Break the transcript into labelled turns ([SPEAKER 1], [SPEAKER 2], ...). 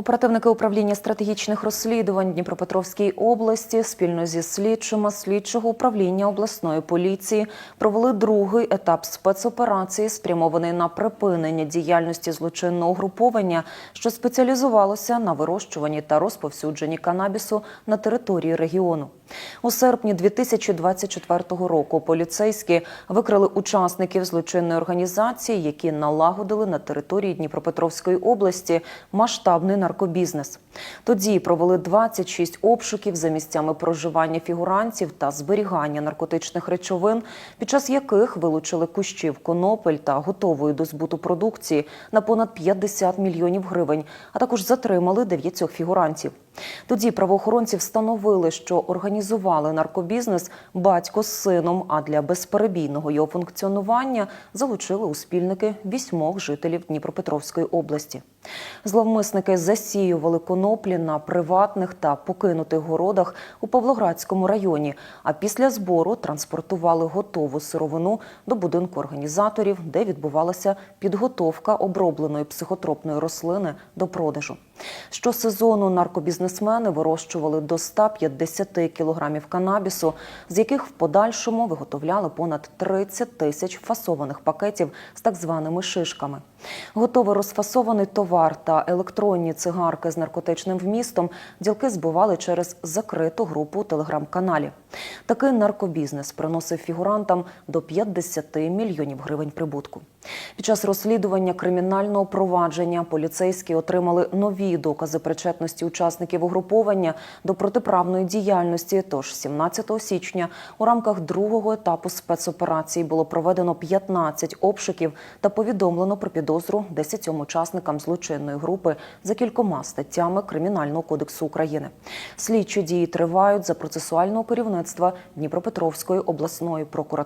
[SPEAKER 1] Оперативники управління стратегічних розслідувань Дніпропетровській області спільно зі слідчими слідчого управління обласної поліції провели другий етап спецоперації, спрямований на припинення діяльності злочинного груповання, що спеціалізувалося на вирощуванні та розповсюдженні канабісу на території регіону. У серпні 2024 року поліцейські викрили учасників злочинної організації, які налагодили на території Дніпропетровської області масштабний наркобізнес. Тоді провели 26 обшуків за місцями проживання фігурантів та зберігання наркотичних речовин, під час яких вилучили кущів конопель та готової до збуту продукції на понад 50 мільйонів гривень, а також затримали дев'ятьох фігурантів. Тоді правоохоронці встановили, що організували наркобізнес батько з сином, а для безперебійного його функціонування залучили у спільники вісьмох жителів Дніпропетровської області. Зловмисники засіювали коноплі на приватних та покинутих городах у Павлоградському районі, а після збору транспортували готову сировину до будинку організаторів, де відбувалася підготовка обробленої психотропної рослини до продажу. Щосезону наркобізнесмени вирощували до 150 кілограмів канабісу, з яких в подальшому виготовляли понад 30 тисяч фасованих пакетів з так званими шишками. Готовий розфасований товар та електронні цигарки з наркотичним вмістом ділки збивали через закриту групу у телеграм-каналі. Такий наркобізнес приносив фігурантам до 50 мільйонів гривень прибутку. Під час розслідування кримінального провадження поліцейські отримали нові докази причетності учасників угруповання до протиправної діяльності. Тож 17 січня у рамках другого етапу спецоперації було проведено 15 обшуків та повідомлено про підозру 10 учасникам злочинної групи за кількома статтями Кримінального кодексу України. Слідчі дії тривають за процесуального керівництва Дніпропетровської обласної прокуратури.